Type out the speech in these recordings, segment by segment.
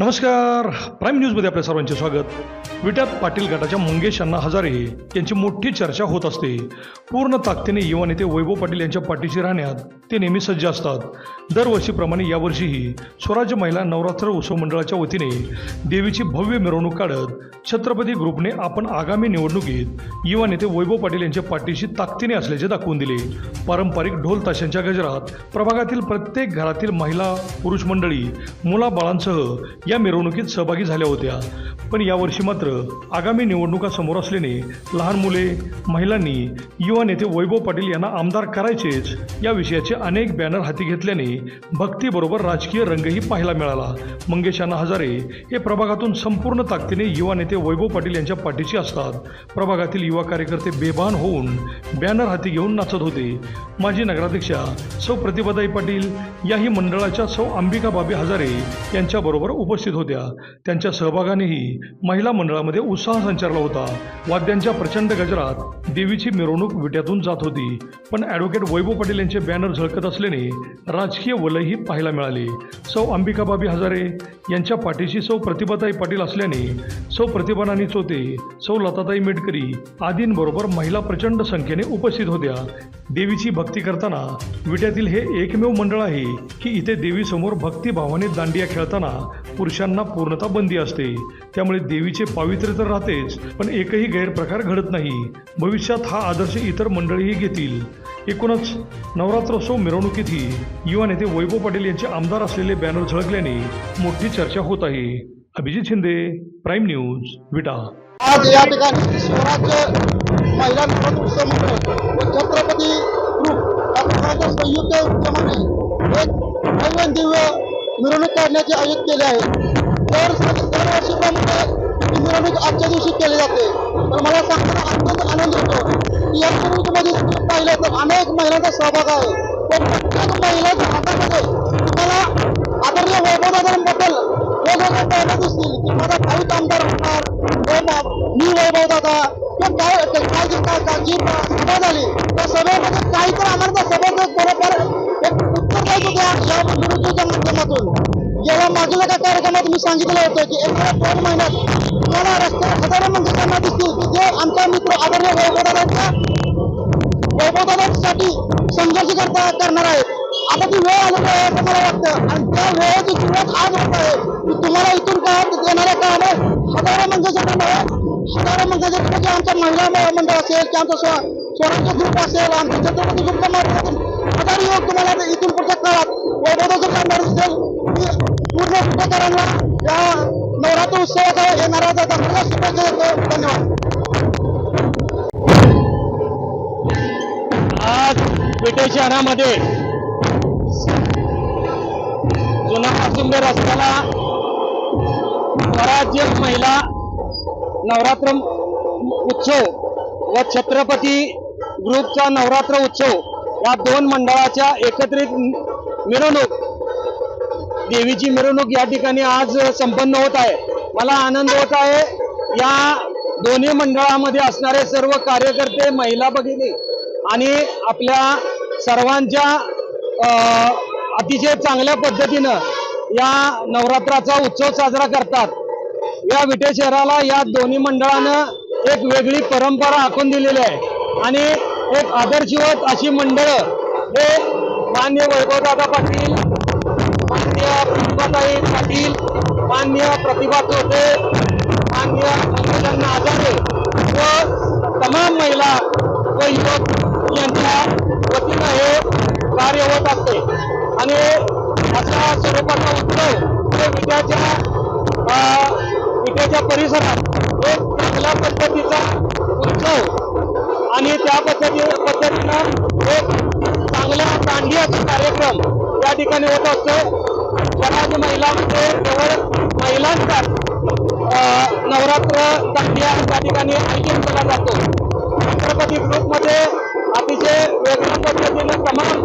नमस्कार. प्राईम न्यूजमध्ये आपल्या सर्वांचे स्वागत. विट्यात पाटील गटाच्या मंगेश अण्णा हजारे यांची मोठी चर्चा होत असते. पूर्ण ताकदीने युवा नेते वैभव पाटील यांच्या पाठीशी राहण्यात ते नेहमी सज्ज असतात. दरवर्षीप्रमाणे यावर्षीही स्वराज्य महिला नवरात्र उत्सव मंडळाच्या वतीने देवीची भव्य मिरवणूक काढत छत्रपती ग्रुपने आपण आगामी निवडणुकीत युवा नेते वैभव पाटील यांच्या पाठीशी ताकदीने असल्याचे दाखवून दिले. पारंपरिक ढोल ताशांच्या गजरात प्रभागातील प्रत्येक घरातील महिला पुरुष मंडळी मुलाबाळांसह या मिरवणुकीत सहभागी झाल्या होत्या. पण यावर्षी मात्र आगामी निवडणुका समोर असल्याने लहान मुले महिलांनी युवा नेते वैभव पाटील यांना आमदार करायचेच या विषयाचे अनेक बॅनर हाती घेतल्याने भक्तीबरोबर राजकीय रंगही पाहायला मिळाला. मंगेश अण्णा हजारे हे प्रभागातून संपूर्ण ताकदीने युवा नेते वैभव पाटील यांच्या पाठीशी असतात. प्रभागातील युवा कार्यकर्ते बेभान होऊन बॅनर हाती घेऊन नाचत होते. माजी नगराध्यक्षा सौ प्रतिभाताई पाटील याही मंडळाच्या सौ अंबिका बाबी हजारे यांच्याबरोबर उपस्थित होत्या. त्यांच्या सहभागानेही महिला मंडळामध्ये उत्साह संचारला होता. वाद्यांच्या प्रचंड गजरात देवीची मिरवणूक विट्यातून जात होती. पण ॲडव्होकेट वैभव पाटील यांचे बॅनर झळकत असल्याने राजकीय वलयही पाहायला मिळाले. सौ अंबिकाबाबी हजारे यांच्या पाठीशी सौ प्रतिभाताई पाटील असल्याने सौ प्रतिभानानी चोते सौ लताताई मेटकरी आदींबरोबर महिला प्रचंड संख्येने उपस्थित होत्या. देवीची भक्ती करताना विट्यातील हे एकमेव मंडळ आहे की इथे देवीसमोर भक्तिभावाने दांडिया खेळताना पुरुषांना पूर्णता बंदी असते. त्यामुळे देवीचे पावित्र्य तर राहतेच पण एकही गैरप्रकार घडत नाही. भविष्यात हा आदर्श इतर मंडळीही घेतील. एकूणच नवरात्रोत्सव मिरवणुकीतही युवा नेते वैभव पाटील यांचे आमदार असलेले बॅनर झळकल्याने मोठी चर्चा होत आहे. Abhijit Shinde prime news Vita. आज या ठिकाणी महिला छत्रपती संयुक्त एक दिव्य मिरवणूक काढण्याचे आयोजित केले आहे. दर दरवर्षीप्रमाणे ही मिरवणूक आजच्या दिवशी केली जाते. तर मला सांगताना अत्यंत आनंद होतो की या मिरवणुकीमध्ये पाहिलं तर अनेक महिलांचा सहभाग आहे. पण प्रत्येक महिलांच्या हातामध्ये तुम्हाला आदरणीय वैभवदादांबद्दल वेगवेगळ्या बॅनर दिसतील. की माझा भाविक आमदार होणार वैभव मी वैभव दादा काय काय जी काय काय सभा झाली त्या सभेमध्ये काही तर आम्हाला त्या सभेचं थोडंफार एक त्या या विरुद्धच्या माध्यमातून. जेव्हा मागील एका कार्यक्रमात मी सांगितलं होतं की येणाऱ्या दोन महिन्यात तुम्हाला रस्त्यावर हजारो मंदिरांना दिसतील. की जे आमचा मित्र आदरणीय वैभवदादांचा वैभवदादांसाठी संघर्ष करता करणार आहेत. आता ती वेळ आलेली आहे असं मला वाटतं. आणि त्या वेळेची सुरुवात आज होत आहे. की तुम्हाला इथून काय येणाऱ्या काळामध्ये हजारो मंदिरासाठी नव्हे हजारो मंदिरासाठी आमचा महिला मंडळ असेल की आमचा स्व स्वराज्य ग्रुप असेल आमच्या छत्रपती ग्रुपच्या माध्यमातून तुम्हाला इथून पुढच्या काळात वैभवदाचं करणार दिसेल पूर्ण कुटुंबकरांना या नवरात्र उत्सवाचा येणारा जाता मला शुभेच्छा देतो धन्यवाद. आज पेटे शहरामध्ये जुना मासुंबे रस्त्याला स्वराज्य महिला नवरात्र उत्सव व छत्रपती ग्रुपचा नवरात्र उत्सव या दोन मंडळाच्या एकत्रित मिरवणूक देवीची मिरवणूक या ठिकाणी आज संपन्न होत आहे. मला आनंद होत आहे या दोन्ही मंडळामध्ये असणारे सर्व कार्यकर्ते महिला भगिनी आणि आपल्या सर्वांच्या अं, अतिशय चांगल्या पद्धतीनं या नवरात्राचा उत्सव साजरा करतात. या विटे शहराला या दोन्ही मंडळानं एक वेगळी परंपरा आखून दिलेली आहे. आणि एक आदर्शवत अशी मंडळं हे मान्य वैभवदादा पाटील मान्य प्रतिभाताई पाटील मान्य प्रतिभा चोटे मान्य संमेलन आजारे व तमाम महिला व युवक यांच्या वतीनं हे कार्य होत असते. आणि अशा स्वरूपाचा उत्सव हे विद्याच्या विद्याच्या परिसरात एक चांगल्या पद्धतीचा उत्सव आणि त्या पद्धती पद्धतीनं एक चांगला दांडियाचा कार्यक्रम या ठिकाणी होत असतो. स्वराज महिला म्हणजे केवळ महिलांचा नवरात्र दांडिया त्या ठिकाणी आयोजन केला जातो. छत्रपती ग्रुपमध्ये अतिशय वेगळ्या पद्धतीनं तमाम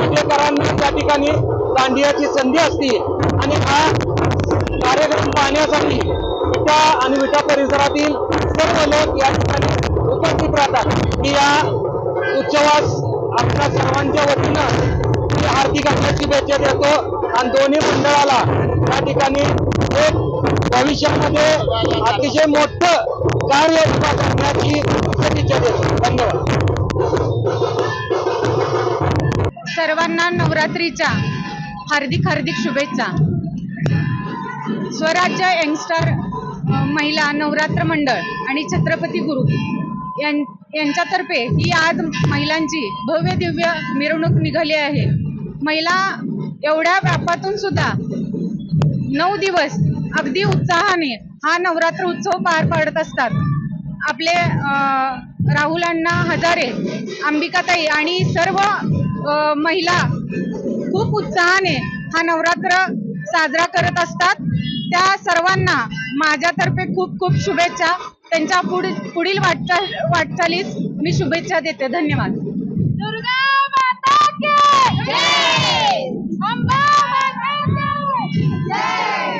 विजेकरांना त्या ठिकाणी दांडियाची संधी असते. आणि हा कार्यक्रम पाहण्यासाठी विटा आणि विटा परिसरातील सर्व लोक या ठिकाणी उपस्थित राहतात. की या उत्सवास आपल्या सर्वांच्या वतीनं मी हार्दिक अशा शुभेच्छा देतो. आणि दोन्ही मंडळाला या ठिकाणी एक भविष्यामध्ये अतिशय मोठं कार्य उभा करण्याची सदिच्छा देतो. धन्यवाद. सर्वांना नवरात्रीच्या हार्दिक हार्दिक शुभेच्छा. स्वराज्य यंगस्टर महिला नवरात्र मंडळ आणि छत्रपती गुरु. यांच्यातर्फे ही आज महिलांची भव्य दिव्य मिरवणूक निघाली आहे. महिला एवढ्या व्यापातून सुद्धा नऊ दिवस अगदी उत्साहाने हा नवरात्र उत्सव पार पाडत असतात. आपले राहुल अण्णा हजारे अंबिकाताई आणि सर्व महिला खूप उत्साहाने हा नवरात्र साजरा करत असतात. त्या सर्वांना माझ्यातर्फे खूप खूप शुभेच्छा. त्यांच्या पुढील पुढील वाटचाल वाटचालीस मी शुभेच्छा देते. धन्यवाद. माता के अंबा माता के